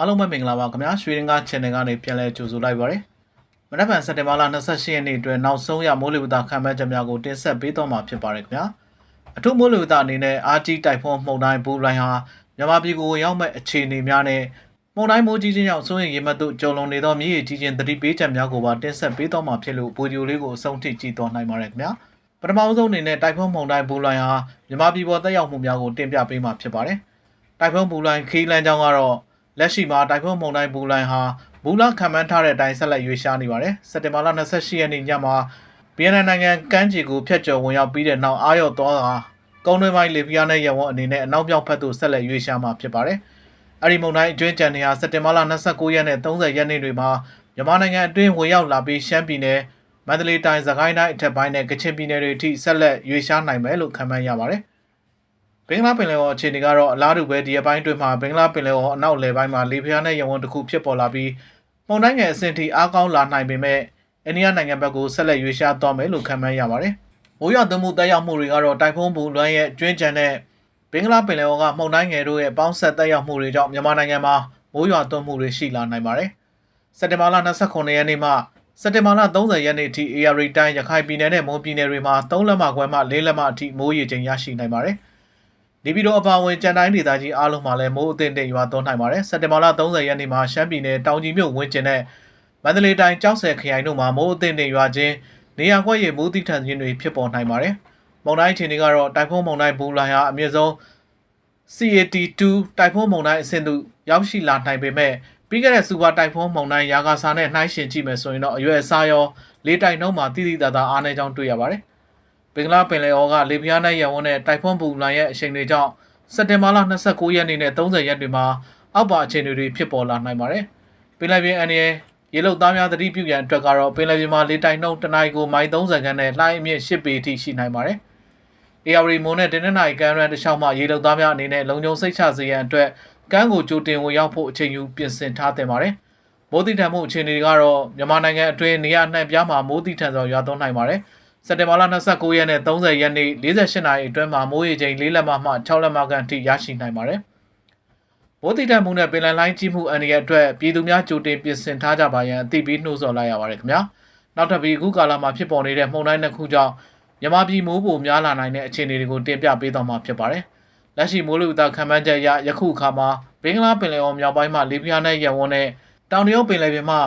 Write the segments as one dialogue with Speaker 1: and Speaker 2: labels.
Speaker 1: အားလုံးပဲမင်္ဂလာပါခင်ဗျာရွှေရင်ကား channel ကနေပြန်လည်ကြိုဆိုလိုက်ပါရစေ။မနက်ဖြန်စက်တင်ဘာလ28ရက်နေ့အတွက်နောက်ဆုံးရမိုးလေဝသခန့်မှန်းချက်များကိုတင်ဆက်ပေးတော့မှာဖြစ်ပါတယ်ခင်ဗျာ။အထူးမိုးလေဝသအနေနဲ့အာကြီးတိုက်ဖုန်းမှုန်တိုင်းဘူလိုင်းဟာမြန်မာပြည်ကိုဝင်ရောက်မဲ့အခြေအနေများနဲ့မှုန်တိုင်းမိုးကြီးခြင်းကြောင့်စိုးရင်ရေမှတ်တို့ကြုံလုံနေသောမြည်ရည်ကြီးခြင်းသတိပေးချက်များကိုပါတင်ဆက်ပေးတော့မှာဖြစ်လို့ဗီဒီယိုလေးကိုအဆုံးထိကြည့်တော့နိုင်ပါတယ်ခင်ဗျာ။ပထမဆုံးအနေနဲ့တိုက်ဖုန်းမှုန်တိုင်းဘူလိုင်းဟာမြန်မာပြည်ပေါ်တက်ရောက်မှုများကိုတင်ပြပေးမှာဖြစ်ပါတယ်။တိုက်ဖုန်းဘူလိုင်းခီးလန်းကြောင်းကတော့ လက်ရှိမှာတိုင်ဖွန်းမုန်တိုင်းဘူလိုင်းဟာဘူလာခံမှန်းထားတဲ့အတိုင်းဆက်လက်ရွေးရှားနေပါတယ်။စက်တင်ဘာလ28ရက်နေ့ညမှာဗီယက်နမ်နိုင်ငံကမ်းခြေကိုဖျက်ကျော်ဝင်ရောက်ပြီးတဲ့နောက်အာရော့သွားတာကုန်းတွင်းပိုင်းလေပြားနဲ့ရဝန်းအနေနဲ့အနောက်မြောက်ဘက်သို့ဆက်လက်ရွေးရှားမှာဖြစ်ပါတယ်။အဲဒီမုန်တိုင်းအတွင်းကြံနေဟာစက်တင်ဘာလ29ရက်နဲ့30ရက်နေ့တွေမှာမြန်မာနိုင်ငံအတွင်းဝင်ရောက်လာပြီးရှမ်းပြည်နယ်မန္တလေးတိုင်းစကိုင်းတိုင်းအထက်ပိုင်းနဲ့ကချင်ပြည်နယ်တွေအထိဆက်လက်ရွေးရှားနိုင်မယ်လို့ခန့်မှန်းရပါတယ်။ ဘင်္ဂလားပင်လယ်အော်အခြေအနေကတော့အလားတူပဲဒီအပိုင်းတွင်မှာဘင်္ဂလားပင်လယ်အော်အနောက်လယ်ပိုင်းမှာလေဖျားနဲ့ရဝန်းတစ်ခုဖြစ်ပေါ်လာပြီးမုန်တိုင်းငယ်အဆင့်ထိအားကောင်းလာနိုင်ပေမဲ့အိန္ဒိယနိုင်ငံဘက်ကိုဆက်လက်ရွေးရှားသွားမယ်လို့ခန့်မှန်းရပါတယ်။မိုးရွာသွန်းမှုတက်ရောက်မှုတွေကတော့တိုင်ဖုန်းဘူလွမ်းရဲ့ကျွင်းကြံတဲ့ဘင်္ဂလားပင်လယ်အော်ကမုန်တိုင်းငယ်တို့ရဲ့ပေါင်းဆက်တက်ရောက်မှုတွေကြောင့်မြန်မာနိုင်ငံမှာမိုးရွာသွန်းမှုတွေရှိလာနိုင်ပါတယ်။စက်တင်ဘာလ29ရက်နေ့မှစက်တင်ဘာလ30ရက်နေ့အထိ AR တိုင်းရခိုင်ပြည်နယ်နဲ့မွန်ပြည်နယ်တွေမှာ3လက်မခွဲမှ4လက်မအထိမိုးရေချိန်ရရှိနိုင်ပါတယ်။ နေပြည်တော်အပါအဝင်ကြံတိုင်းဒေသကြီးအားလုံးမှာလည်းမိုးအသင့်တင်ရွာသွန်းနိုင်ပါတယ်။စက်တင်ဘာလ30ရက်နေ့မှာရှမ်းပြည်နယ်တောင်ကြီးမြို့ဝင်းကျင်နဲ့မန္တလေးတိုင်းကြောက်ဆယ်ခရိုင်တို့မှာမိုးအသင့်တင်ရွာခြင်းနေရာကွက်ရည်မိုးတိထန်ခြင်းတွေဖြစ်ပေါ်နိုင်ပါတယ်။မုန်တိုင်းအခြေအနေကတော့တိုင်ဖုန်းမုန်တိုင်းဘူလိုင်ဟာအမြင့်ဆုံး CAT2 တိုင်ဖုန်းမုန်တိုင်းအဆင့်သို့ရောက်ရှိလာနိုင်ပေမဲ့ပြီးခဲ့တဲ့စူပါတိုင်ဖုန်းမုန်တိုင်းရာဂါစာနဲ့နှိုင်းယှဉ်ကြည့်မယ်ဆိုရင်တော့အရွယ်အစားရောလေးတိုင်နှုံးမှာတိတိတသာအားနည်းကြောင်းတွေ့ရပါတယ်။ ဘင်္ဂလားပင်လယ်အော်ကလေပြားနဲ့ရဝန်းနဲ့တိုင်ဖုန်းဘူလိုင်ရဲ့အချိန်တွေကြောင့်စက်တင်ဘာလ29ရက်နေ့နဲ့30ရက်တွေမှာအောက်ပါအခြေအနေတွေဖြစ်ပေါ်လာနိုင်ပါတယ်။ပင်လယ်ပြင်အန်ရီရေလုံသားများသတိပြုရန်အတွက်ကတော့ပင်လယ်ပြင်မှာလေတိုင်နှုံးတနိုင်ကိုမိုင်30ခန်းနဲ့လှိုင်းအမြင့်10ပေအထိရှိနိုင်ပါတယ်။ AR မွန်နဲ့တင်းနှနိုင်ကန်ရန်တခြားမှရေလုံသားများအနေနဲ့လုံခြုံစိတ်ချစေရန်အတွက်ကမ်းကိုကြိုတင်ဝင်ရောက်ဖို့အချိန်ယူပြင်ဆင်ထားတင်ပါတယ်။မိုးတိထန်မှုအခြေအနေတွေကတော့မြန်မာနိုင်ငံအတွင်းနေရာနှံ့ပြားမှာမိုးတိထန်စွာရွာသွန်းနိုင်ပါတယ်။ စက်တင်ဘာလ29ရက်နဲ့30ရက်နေ့48နာရီအတွင်းမှာမိုးရေချိန်4လက်မမှ6လက်မခန့်ထိရရှိနိုင်ပါတယ်။မိုးတိထန်မှုနဲ့ပင်လယ်လိုင်းကြီးမှုအန္တရာယ်အတွက်ပြည်သူများကြိုတင်ပြင်ဆင်ထားကြပါရန်အသိပေးနှိုးဆော်လိုက်ရပါတယ်ခင်ဗျာ။နောက်ထပ်ပြီးအခုကာလမှာဖြစ်ပေါ်နေတဲ့မှုန်တိုင်းတစ်ခုကြောင့်မြန်မာပြည်မိုးပိုများလာနိုင်တဲ့အခြေအနေတွေကိုတင်ပြပေးသွားမှာဖြစ်ပါတယ်။လက်ရှိမိုးလေဝသခံမှန်းချက်အရယခုအခါမှာဘင်္ဂလားပင်လယ်အော်မြောက်ပိုင်းမှာလေပြင်းနဲ့ရဝန်းနဲ့တောင်တရုတ်ပင်လယ်ပြင်မှာ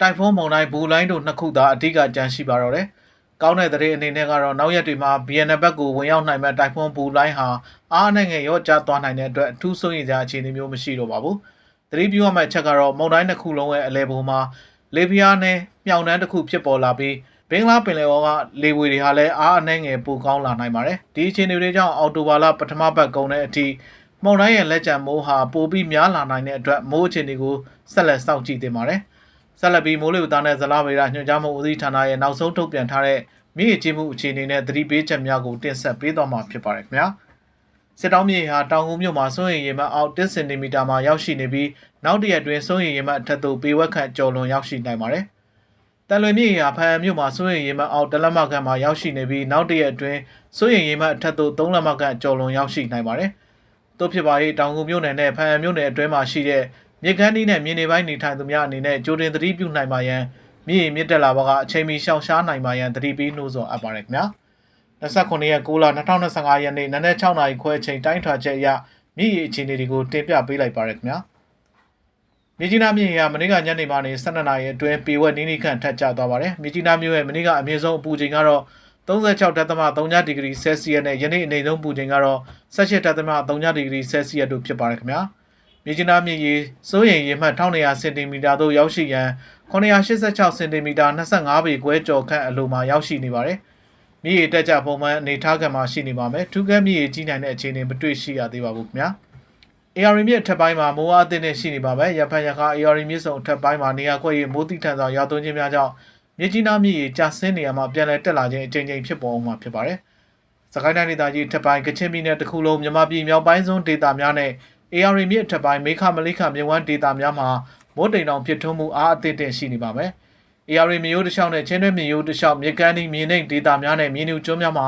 Speaker 1: တိုင်ဖုန်းမုန်တိုင်းဘူလိုင်းတို့နှစ်ခုသာအဓိကကြန့်ရှိပါတော့တယ်။ ကောင်းတဲ့သတင်းအနေနဲ့ကတော့နောက်ရက်တွေမှာ BNN ဘက်ကိုဝင်ရောက်နိုင်မဲ့တိုင်ဖုန်းဘူလိုင်းဟာအားနဲ့ငယ်ရော့ကျသွားနိုင်တဲ့အတွက်အထူးစိုးရိမ်စရာအခြေအနေမျိုးမရှိတော့ပါဘူး။သတိပြုရမယ့်အချက်ကတော့မုန်တိုင်းတစ်ခုလုံးရဲ့အလဲပုံမှာလေပြင်းနဲ့မြောင်နှန်းတစ်ခုဖြစ်ပေါ်လာပြီးဘင်္ဂလားပင်လယ်အော်ကလေဝေတွေဟာလည်းအားအနှဲငယ်ပိုကောင်းလာနိုင်ပါတယ်။ဒီအခြေအနေတွေကြောင့်အော်တိုဘာလပထမပတ်ကုန်တဲ့အထိမုန်တိုင်းရဲ့လက်ကျန်မိုးဟာပိုပြီးများလာနိုင်တဲ့အတွက်မိုးအခြေအနေကိုဆက်လက်စောင့်ကြည့်သင့်ပါတယ်။ ဆက်လက်ပြီးမိုးလေဝသနဲ့ဇလဗေဒညွှန်ကြားမှုဦးစီးဌာနရဲ့နောက်ဆုံးထုတ်ပြန်ထားတဲ့မြစ်ရေကြီးမှုအခြေအနေနဲ့သတိပေးချက်များကိုတင်ဆက်ပေးသွားမှာဖြစ်ပါတယ်ခင်ဗျာ။စစ်တောင်းမြေဟာတောင်ကူးမြို့မှာစိုးရိမ်ရေမှတ်အောက်10စင်တီမီတာမှာရောက်ရှိနေပြီးနောက်တစ်ရက်တွင်စိုးရိမ်ရေမှတ်အထက်သို့ပေဝက်ခန့်ကျော်လွန်ရောက်ရှိနိုင်ပါတယ်။တန်လွင်မြေဟာဖန်မြို့မှာစိုးရိမ်ရေမှတ်အောက်တလက်မခန့်မှာရောက်ရှိနေပြီးနောက်တစ်ရက်အတွင်းစိုးရိမ်ရေမှတ်အထက်သို့3လက်မခန့်ကျော်လွန်ရောက်ရှိနိုင်ပါတယ်။တို့ဖြစ်ပါ၏တောင်ကူမြို့နယ်နဲ့ဖန်မြို့နယ်အတွင်းမှာရှိတဲ့ မြေကမ်းတီးနဲ့မြေနေပိုင်းနေထိုင်သူများအနေနဲ့ကြိုတင်သတိပြုနိုင်ပါရန်မြေမြင့်တက်လာဘကအချိန်မီရှောင်ရှားနိုင်ပါရန်သတိပေးနှိုးဆော်အပ်ပါတယ်ခင်ဗျာ။29ရက်6လ2025ရက်နေ့နနက်6နာရီခွဲအချိန်တိုင်းထွာချက်အရမြေအခြေအနေတွေကိုတင်ပြပေးလိုက်ပါရခင်ဗျာ။မြကြီးနားမြို့ရမနေ့ကညနေပိုင်းနေ12နာရီအတွင်းပေဝက်နီးနီးခန့်ထပ်ကျသွားပါတယ်။မြကြီးနားမြို့ရဲ့မနေ့ကအမြင့်ဆုံးအပူချိန်ကတော့36.3ဒီဂရီဆဲလ်စီယပ်နဲ့ယနေ့အနေဆုံးပူချိန်ကတော့18.3ဒီဂရီဆဲလ်စီယပ်တို့ဖြစ်ပါတယ်ခင်ဗျာ။ မြကြီးနားမြို့ရေစိုးရိမ်ရေမှတ်1200စင်တီမီတာသို့ရောက်ရှိရန်986စင်တီမီတာ25ပေခွဲကျော်ခန့်အလိုမှာရောက်ရှိနေပါတယ်။မြေရေတက်ကြပုံမှန်အနေထားကမှာရှိနေပါမယ်။ထူးကဲမြေရေကြီးနိုင်တဲ့အခြေအနေမတွေ့ရှိရသေးပါဘူးခင်ဗျာ။ AR မြစ်ထပ်ပိုင်းမှာမိုးအားအသင့်နဲ့ရှိနေပါပဲရဖန်ရခါ AR မြစ်စုံထပ်ပိုင်းမှာနေရာခွဲရေးမိုးတိထန်စွာရွာသွန်းခြင်းများကြောင့်မြစ်ကြီးနားမြစ်ရေကျဆင်းနေရမှာပြန်လည်တက်လာခြင်းအကြိမ်ကြိမ်ဖြစ်ပေါ်အောင်မှာဖြစ်ပါတယ်။စကိုင်းတိုင်းဒေသကြီးထပ်ပိုင်းကချင်ပြည်နယ်တစ်ခုလုံးမြန်မာပြည်မြောက်ပိုင်းစွန်းဒေသများနဲ့ AR မြစ်ထပ်ပိုင်းမေခမလိခမြဝန်းဒေသများမှာမိုးတိမ်တောင်ဖြစ်ထွန်းမှုအားအသင့်တင်ရှိနေပါမယ်။ AR မြို့တစ်လျှောက်နဲ့ချင်းတွဲမြို့တစ်လျှောက်မြေကမ်းဒီမြေနှိမ်ဒေသများနဲ့မြေနူကျွန်းများမှာ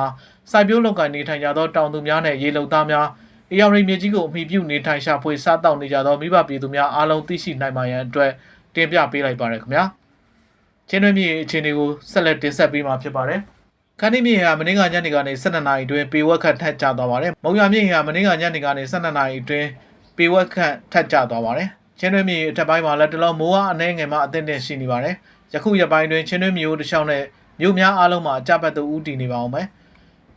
Speaker 1: စိုက်ပျိုးလုပ်ကိုင်နေထိုင်ကြသောတောင်သူများနဲ့ရေလုံသားများအေယာရီမြေကြီးကိုအမိပြုနေထိုင်ရှာဖွေစားတောက်နေကြသောမိဘပြည်သူများအားလုံးသိရှိနိုင်ပါရန်အတွက်တင်ပြပေးလိုက်ပါရခင်ဗျာချင်းတွင်းမြေအခြေအနေကိုဆက်လက်တင်ဆက်ပေးမှာဖြစ်ပါတယ်ခန်းဒီမြေဟာမင်းကညနေကနေ12နာရီအတွင်းပေဝက်ခတ်ထက်ကျသွားပါတယ်မုံရမြေဟာမင်းကညနေကနေ12နာရီအတွင်း ပေဝက်ခတ်ထက်ကျသွားပါတယ်ချင်းတွင်းမြေအထက်ပိုင်းမှာလက်တလုံးမိုးအားအနှဲငယ်မှအသင့်တင်ရှိနေပါတယ်ယခုရက်ပိုင်းတွင်ချင်းတွင်းမြေကိုတစ်ချောင်းနဲ့မြို့များအားလုံးမှာအကြပ်ပတ်သူဦးတည်နေပါအောင်မယ်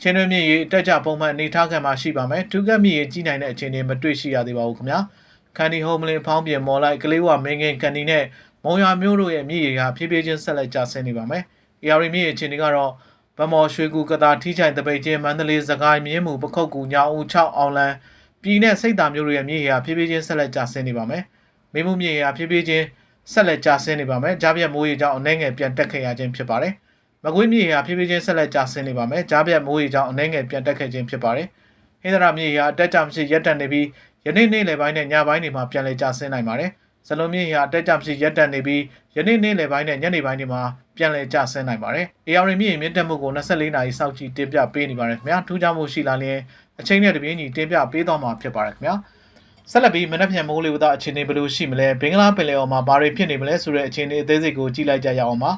Speaker 1: ချင်းတွင်းမြင့်ရေးတက်ကြပုံမှန်အနေထားခံမှာရှိပါမယ်။ဒုက္ကမြင့်ရေးကြီးနိုင်တဲ့အခြေအနေမတွေ့ရှိရသေးပါဘူးခင်ဗျာ။ကန်ဒီဟိုမလင်ဖောင်းပြင်မော်လိုက်ကလေးဝမင်းကင်ကန်ဒီနဲ့မုံရွာမျိုးတို့ရဲ့မြင့်ရေးဟာဖြည်းဖြည်းချင်းဆက်လက်ကျဆင်းနေပါမယ်။ AR မြင့်ရေးအခြေအနေကတော့ဗမော်ရွှေကူကတာထီးချိုင်တပိတ်ချင်းမန္တလေးစကိုင်းမြင်းမှုပခုတ်ကူညောင်ဦး6အောင်လန်း ပြည်နဲ့စိတ်တာမျိုးတို့ရဲ့မြင့်ရေးဟာဖြည်းဖြည်းချင်းဆက်လက်ကျဆင်းနေပါမယ်။မင်းမှုမြင့်ရေးဟာဖြည်းဖြည်းချင်းဆက်လက်ကျဆင်းနေပါမယ်။ကြားပြတ်မိုးရေကြောင့်အနေငယ်ပြန်တက်ခဲ့ရခြင်းဖြစ်ပါတယ်။မကွေးမြေဟာဖြည်းဖြည်းချင်းဆက်လက်ကျဆင်းနေပါမယ်။ကြားပြတ်မိုးရေကြောင့်အနှဲငယ်ပြန်တက်ခဲ့ခြင်းဖြစ်ပါတယ်။ဟင်္ဒရာမြေဟာအတက်ကြမရှိရက်တက်နေပြီးယနေ့နေ့လယ်ပိုင်းနဲ့ညပိုင်းတွေမှာပြန်လည်ကျဆင်းနိုင်ပါတယ်။ ဇလုံးမြေဟာအတက်ကြမရှိရက်တက်နေပြီးယနေ့နေ့လယ်ပိုင်းနဲ့ညနေပိုင်းတွေမှာပြန်လည်ကျဆင်းနိုင်ပါတယ်။ AR မြေမြင့်တက်မှုကို24နာရီစောင့်ကြည့်တင်ပြပေးနေပါတယ်ခင်ဗျာ။ထူးခြားမှုရှိလာရင်အချိန်နဲ့တပြေးညီတင်ပြပေးတော့မှာဖြစ်ပါတယ်ခင်ဗျာ။ဆက်လက်ပြီးမနက်ဖြန်မိုးလေဝသအခြေအနေဘယ်လိုရှိမလဲဘင်္ဂလားပင်လယ်အော်မှာဘာတွေဖြစ်နေမလဲဆိုတဲ့အခြေအနေအသေးစိတ်ကိုကြည့်လိုက်ကြရအောင်ပါ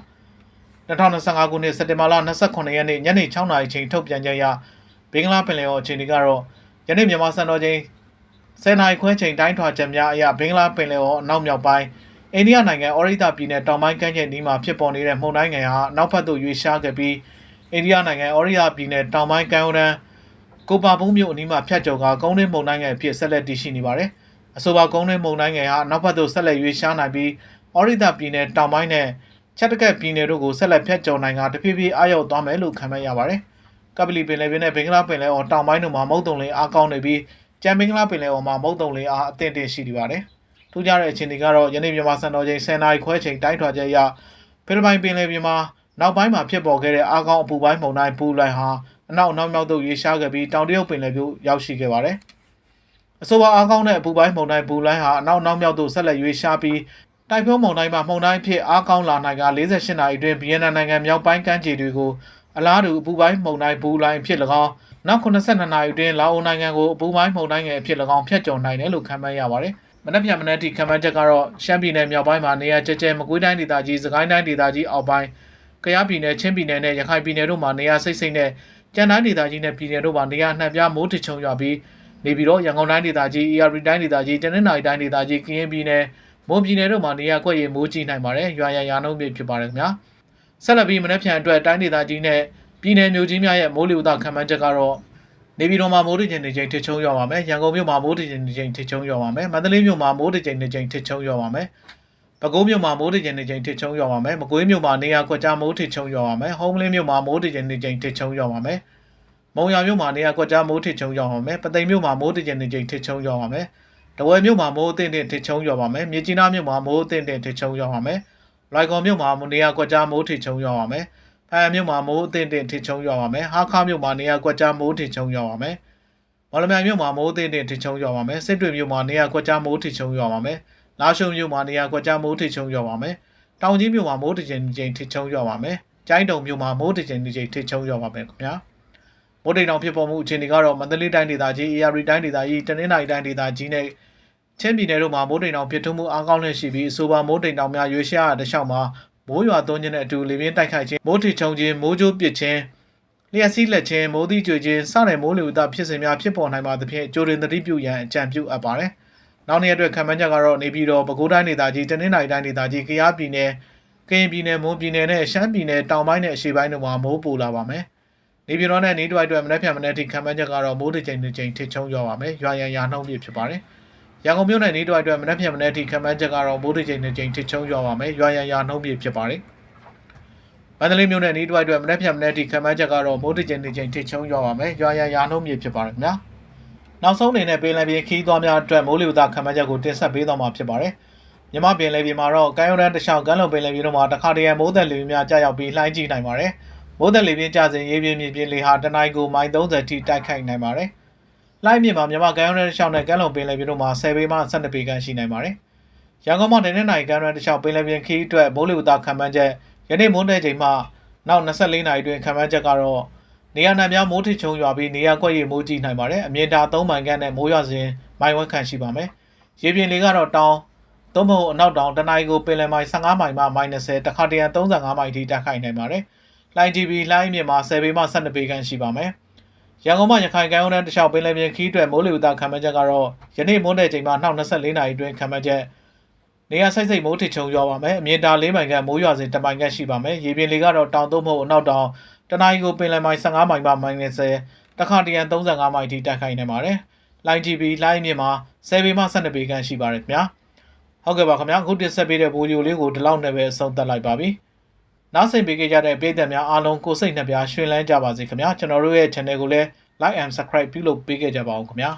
Speaker 1: 2025ခုနှစ်စက်တင်ဘာလ29ရက်နေ့ညနေ6နာရီချိန်ထုတ်ပြန်ချက်အရဘင်္ဂလားပင်လယ်အော်အခြေအနေကတော့ယနေ့မြန်မာစံတော်ချိန် 10နာရီခွဲချိန်တိုင်းထွာချက်များအရဘင်္ဂလားပင်လယ်အော်အနောက်မြောက်ပိုင်းအိန္ဒိယနိုင်ငံအော်ရိတာပြည်နယ်တောင်ပိုင်းကမ်းခြေနီးမှာဖြစ်ပေါ်နေတဲ့မှုန်တိုင်းငယ်ဟာနောက်ဘက်သို့ရွေ့ရှားခဲ့ပြီးအိန္ဒိယနိုင်ငံအော်ရိတာပြည်နယ်တောင်ပိုင်းကမ်းရိုးတန်းကိုပါဘူးမြို့အနီးမှာဖြတ်ကျော်ကကုန်းတွင်းမှုန်တိုင်းငယ်အဖြစ်ဆက်လက်တည်ရှိနေပါတယ်။အဆိုပါကုန်းတွင်းမှုန်တိုင်းငယ်ဟာနောက်ဘက်သို့ဆက်လက်ရွေ့ရှားနိုင်ပြီးအော်ရိတာပြည်နယ်တောင်ပိုင်းနဲ့ချက်တကက်ပြည်နယ်တို့ကိုဆက်လက်ဖြတ်ကျော်နိုင်ကတဖြည်းဖြည်းအားရောက်သွားမယ်လို့ခန့်မှန်းရပါတယ်။ကပလီပင်လယ်ပြင်နဲ့ဘင်္ဂလားပင်လယ်အော်တောင်ပိုင်းတို့မှာမုတ်တုံလင်းအားကောင်းနေပြီး ကြံဘင်္ဂလားပင်လယ်အော်မှာမုတ်တုံလင်းအားအသင့်တင့်ရှိနေပါတယ်။ထူးခြားတဲ့အခြေအနေကတော့ယနေ့မြန်မာစံတော်ချိန်10နာရီခွဲချိန်တိုင်းထွာချက်အရဖိလစ်ပိုင်ပင်လယ်ပြင်မှာနောက်ပိုင်းမှာဖြစ်ပေါ်ခဲ့တဲ့အားကောင်းအပူပိုင်းမုန်တိုင်းပူလိုင်ဟာအနောက်အနောက်မြောက်သို့ရွေ့ရှားခဲ့ပြီးတောင်တရုတ်ပင်လယ်ပြင်ရောက်ရှိခဲ့ပါတယ်။အဆိုပါအားကောင်းတဲ့အပူပိုင်းမုန်တိုင်းပူလိုင်းဟာအနောက်အနောက်မြောက်သို့ဆက်လက်ရွေ့ရှားပြီးတိုင်ဖုန်းမုန်တိုင်းမှာမုန်တိုင်းဖြစ်အားကောင်းလာနိုင်က48နာရီအတွင်းဗီယက်နမ်နိုင်ငံမြောက်ပိုင်းကမ်းခြေတွေကို အလားတူအပူပိုင်းမုန်တိုင်းဘူလိုင်းဖြစ်၎င်းနောက်82နာရီအတွင်းလာအိုနိုင်ငံကိုအပူပိုင်းမုန်တိုင်းငယ်ဖြစ်၎င်းဖျက်ကျော်နိုင်တယ်လို့ခန့်မှန်းရပါတယ်။မနက်ဖြန်မနက်ထိခန့်မှန်းချက်ကတော့ရှမ်းပြည်နယ်မြောက်ပိုင်းမှာနေရာကျကျမကွေးတိုင်းဒေသကြီးစကိုင်းတိုင်းဒေသကြီးအောက်ပိုင်းကယားပြည်နယ်ချင်းပြည်နယ်နဲ့ရခိုင်ပြည်နယ်တို့မှာနေရာစိတ်စိတ်နဲ့ကြံတိုင်းဒေသကြီးနဲ့ပြည်နယ်တို့မှာနေရာနှံ့ပြားမိုးထချုံရွာပြီးနေပြီးတော့ရန်ကုန်တိုင်းဒေသကြီး AR တိုင်းဒေသကြီးတနင်္သာရီတိုင်းဒေသကြီးကရင်ပြည်နယ်မွန်ပြည်နယ်တို့မှာနေရာကွက်ရည်မိုးကြီးနိုင်ပါတယ်ရွာရန်ရာနှုန်းပြဖြစ်ပါတယ်ခင်ဗျာ ဆက်လက်ပြီးမနက်ဖြန်အတွက်တိုင်းဒေသကြီးနဲ့ပြည်နယ်မျိုးကြီးများရဲ့မိုးလေဝသခန့်မှန်းချက်ကတော့နေပြည်တော်မှာမိုးတိကျင်နေချိန်ထချုံရွာပါမယ်ရန်ကုန်မြို့မှာမိုးတိကျင်နေချိန်ထချုံရွာပါမယ်မန္တလေးမြို့မှာမိုးတိကျင်နေချိန်ထချုံရွာပါမယ်ပဲခူးမြို့မှာမိုးတိကျင်နေချိန်ထချုံရွာပါမယ်မကွေးမြို့မှာနေရာကွက်ကြားမိုးထချုံရွာပါမယ်ဟုံးမလင်းမြို့မှာမိုးတိကျင်နေချိန်ထချုံရွာပါမယ်မုံရမြို့မှာနေရာကွက်ကြားမိုးထချုံရွာပါမယ်ပသိမ်မြို့မှာမိုးတိကျင်နေချိန်ထချုံရွာပါမယ်တဝယ်မြို့မှာမိုးအသင့်တင်ထချုံရွာပါမယ်မြစ်ကြီးနားမြို့မှာမိုးအသင့်တင်ထချုံရွာပါမယ် လိုက်ကော်မြို့မှာနေရာကွက်ကြားမိုးထချုံရွာပါမယ်ဖားမြို့မှာမိုးအသင့်တင်ထချုံရွာပါမယ်ဟာခါမြို့မှာနေရာကွက်ကြားမိုးထချုံရွာပါမယ်မော်လမြိုင်မြို့မှာမိုးအသင့်တင်ထချုံရွာပါမယ်စစ်တွေမြို့မှာနေရာကွက်ကြားမိုးထချုံရွာပါမယ်လာရှုံမြို့မှာနေရာကွက်ကြားမိုးထချုံရွာပါမယ်တောင်ကြီးမြို့မှာမိုးတကြိမ်ကြိမ်ထချုံရွာပါမယ်ကျိုင်းတုံမြို့မှာမိုးတကြိမ်ကြိမ်ထချုံရွာပါမယ်ခင်ဗျာမိုးတိမ်တောင်ဖြစ်ပေါ်မှုအခြေအနေကတော့မန္တလေးတိုင်းဒေသကြီး AR တိုင်းဒေသကြီးတနင်္သာရီတိုင်းဒေသကြီးနဲ့ ချင်းပြည်နယ်တို့မှာမိုးတိမ်တောင်ဖြစ်ထွန်းမှုအားကောင်းလျက်ရှိပြီးအဆိုပါမိုးတိမ်တောင်များရွေးရှားရတဲ့လျှောက်မှာမိုးရွာသွန်းခြင်းနဲ့အတူလေပြင်းတိုက်ခိုက်ခြင်းမိုးထချုံခြင်းမိုးကြိုးပစ်ခြင်းလျှက်စီးလက်ခြင်းမိုးသီးကြွခြင်းစတဲ့မိုးလေဝသဖြစ်စဉ်များဖြစ်ပေါ်နိုင်ပါသဖြင့်ကြိုတင်သတိပြုရန်အကြံပြုအပ်ပါတယ်။နောက်နေ့အတွက်ခံမှန်းချက်ကတော့နေပြည်တော်ပဲခူးတိုင်းဒေသကြီးတနင်္သာရီတိုင်းဒေသကြီးကယားပြည်နယ်ကရင်ပြည်နယ်မွန်ပြည်နယ်နဲ့ရှမ်းပြည်နယ်တောင်ပိုင်းနဲ့အရှေ့ပိုင်းတို့မှာမိုးပိုလာပါမယ်။နေပြည်တော်နဲ့နေတွိုက်အတွက်မနေ့ဖြန်မနေ့ထိခံမှန်းချက်ကတော့မိုးတစ်ချိန်တစ်ချိန်ထစ်ချုံရွာပါမယ်။ရွာရန်ရာနှုံးပြဖြစ်ပါတယ်။ ရန်ကုန်မြို့နယ်နေတွိုက်အတွက်မနေ့ဖြန်မနေ့ထိခံမှန်းချက်ကတော့မိုးတစ်ချိန်တစ်ချိန်ထစ်ချုံရွာပါမယ်။ရွာရန်ရာနှုံးပြဖြစ်ပါတယ်။မန္တလေးမြို့နယ်နေတွိုက်အတွက်မနေ့ဖြန်မနေ့ထိခံမှန်းချက်ကတော့မိုးတစ်ချိန်တစ်ချိန်ထစ်ချုံရွာပါမယ်။ရွာရန်ရာနှုံးပြဖြစ်ပါတယ်ခင်ဗျာ။နောက်ဆုံးအနေနဲ့ပင်လယ်ပြင်ခီးသွားများအတွက်မိုးလေဝသခံမှန်းချက်ကိုတင်ဆက်ပေးသွားမှာဖြစ်ပါတယ်။မြမပင်လယ်ပြင်မှာတော့ကမ်းရိုးတန်းတစ်လျှောက်ကမ်းလွန်ပင်လယ်ပြင်တို့မှာတခါတရံမိုးသက်လေပြင်းများကြာရောက်ပြီးလှိုင်းကြီးနိုင်ပါတယ်။မိုးသက်လေပြင်းကျစဉ်ရေပြင်းမြေပြင်းလေဟာတနင်္ဂနွေကိုမိုင်30ထိတိုက်ခိုက်နိုင်ပါတယ်။ လှိုင်းမြင့်မှာမြမကမ်းရိုးတန်းတစ်လျှောက်နဲ့ကမ်းလွန်ပင်လယ်ပြင်တို့မှာ10ပေမှ12ပေခန့်ရှိနိုင်ပါတယ်။ရန်ကုန်မှာတင်းနေနိုင်ကမ်းရိုးတန်းတစ်လျှောက်ပင်လယ်ပြင်ခီးအတွက်မိုးလေဝသခံမှန်းချက်ယနေ့မိုးတဲ့ချိန်မှနောက်24နာရီတွင်ခံမှန်းချက်ကတော့နေရာနှံများမိုးထချုံရွာပြီးနေရာကွက်ရည်မိုးကြီးနိုင်ပါတယ်အမြင့်တာ3မိုင်ခန့်နဲ့မိုးရွာစဉ်မိုင်ဝက်ခန့်ရှိပါမယ်ရေပြင်လေကတော့တောင်သို့မဟုတ်အနောက်တောင်တနင်္လာရီကိုပင်လယ်မိုင်15မိုင်မှမိုင်20တခါတရံ35မိုင်ထိတိုက်ခိုက်နိုင်ပါတယ်လိုင်းဂျီဘီလိုင်းမြင့်မှာ10ပေမှ12ပေခန့်ရှိပါမယ် ရန်ကုန်မှရခိုင်ကမ်းရိုးတန်းတစ်လျှောက်ပင်လယ်ပြင်ခီးအတွက်မိုးလေဝသခန့်မှန်းချက်ကတော့ယနေ့မိုးနယ်ချိန်မှာ2024နာရီအတွင်းခန့်မှန်းချက်နေရာဆိုင်စိတ်မိုးထချုံရွာပါမယ်အမြင့်တာ၄မိုင်ခန့်မိုးရွာစဉ်တစ်မိုင်ခန့်ရှိပါမယ်ရေပြင်လေကတော့တောင်သုံးမဟုတ်အနောက်တောင်တနင်္လာရီကိုပင်လယ်မိုင်15မိုင်မှမိုင်20တခါတရံ35မိုင်ထိတိုက်ခိုက်နေပါတယ်လိုင်းဂျီဘီလိုင်းမြင့်မှာ10ပေမှ12ပေခန့်ရှိပါတယ်ခင်ဗျာဟုတ်ကဲ့ပါခင်ဗျာအခုတင်ဆက်ပေးတဲ့ဗီဒီယိုလေးကိုဒီလောက်နဲ့ပဲအဆုံးသတ်လိုက်ပါပြီ နောက်ဆက်ပေးခဲ့ကြတဲ့ပြည်သက်များအားလုံးကိုစိတ်နှပြရွှင်လန်းကြပါစေခင်ဗျာကျွန်တော်တို့ရဲ့ channel ကိုလည်း like and subscribe ပြုလုပ်ပေးခဲ့ကြပါအောင်ခင်ဗျာ